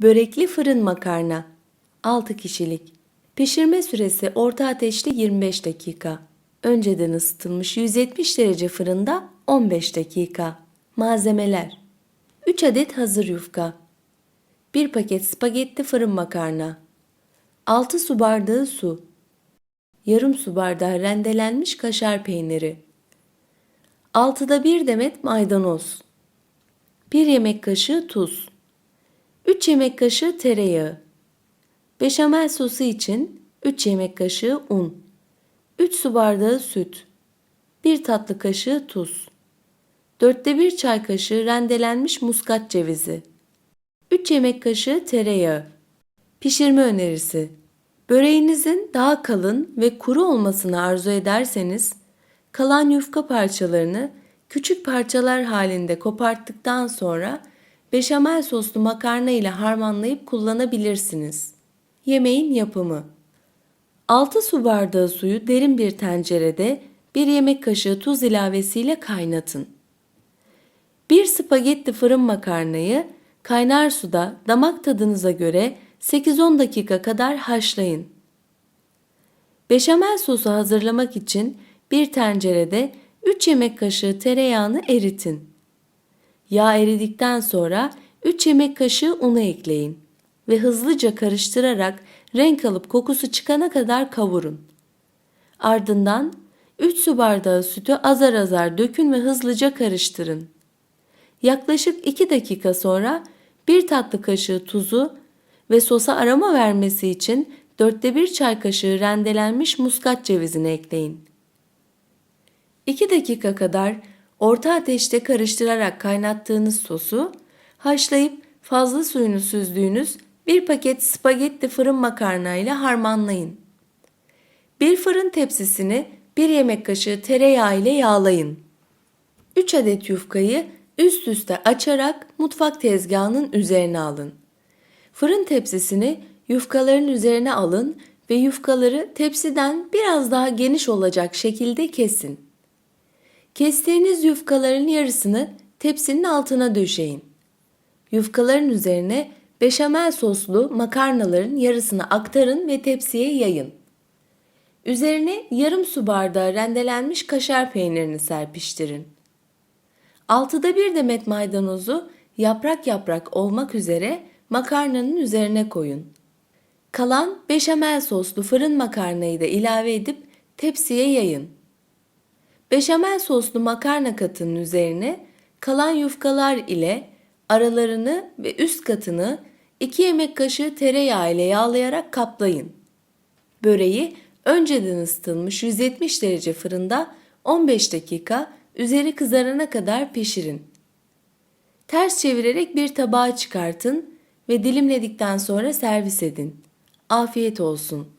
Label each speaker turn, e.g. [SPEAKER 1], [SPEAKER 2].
[SPEAKER 1] Börekli fırın makarna 6 kişilik. Pişirme süresi orta ateşte 25 dakika. Önceden ısıtılmış 170 derece fırında 15 dakika. Malzemeler. 3 adet hazır yufka. 1 paket spagetti fırın makarna. 6 su bardağı su. Yarım su bardağı rendelenmiş kaşar peyniri. 6'da 1 demet maydanoz. 1 yemek kaşığı tuz 3 yemek kaşığı tereyağı. Beşamel sosu için 3 yemek kaşığı un. 3 su bardağı süt. 1 tatlı kaşığı tuz. 4'te 1 çay kaşığı rendelenmiş muskat cevizi. 3 yemek kaşığı tereyağı. Pişirme önerisi. Böreğinizin daha kalın ve kuru olmasını arzu ederseniz kalan yufka parçalarını küçük parçalar halinde koparttıktan sonra beşamel soslu makarna ile harmanlayıp kullanabilirsiniz. Yemeğin yapımı 6 su bardağı suyu derin bir tencerede 1 yemek kaşığı tuz ilavesiyle kaynatın. 1 spagetti fırın makarnayı kaynar suda damak tadınıza göre 8-10 dakika kadar haşlayın. Beşamel sosu hazırlamak için bir tencerede 3 yemek kaşığı tereyağını eritin. Yağ eridikten sonra 3 yemek kaşığı unu ekleyin ve hızlıca karıştırarak renk alıp kokusu çıkana kadar kavurun. Ardından 3 su bardağı sütü azar azar dökün ve hızlıca karıştırın. Yaklaşık 2 dakika sonra 1 tatlı kaşığı tuzu ve sosa aroma vermesi için 4'te 1 çay kaşığı rendelenmiş muskat cevizini ekleyin. 2 dakika kadar orta ateşte karıştırarak kaynattığınız sosu haşlayıp fazla suyunu süzdüğünüz bir paket spagetti fırın makarna ile harmanlayın. Bir fırın tepsisini bir yemek kaşığı tereyağı ile yağlayın. 3 adet yufkayı üst üste açarak mutfak tezgahının üzerine alın. Fırın tepsisini yufkaların üzerine alın ve yufkaları tepsiden biraz daha geniş olacak şekilde kesin. Kestiğiniz yufkaların yarısını tepsinin altına döşeyin. Yufkaların üzerine beşamel soslu makarnaların yarısını aktarın ve tepsiye yayın. Üzerine yarım su bardağı rendelenmiş kaşar peynirini serpiştirin. Altıda bir demet maydanozu yaprak yaprak olmak üzere makarnanın üzerine koyun. Kalan beşamel soslu fırın makarnayı da ilave edip tepsiye yayın. Beşamel soslu makarna katının üzerine kalan yufkalar ile aralarını ve üst katını 2 yemek kaşığı tereyağı ile yağlayarak kaplayın. Böreği önceden ısıtılmış 170 derece fırında 15 dakika üzeri kızarana kadar pişirin. Ters çevirerek bir tabağa çıkartın ve dilimledikten sonra servis edin. Afiyet olsun.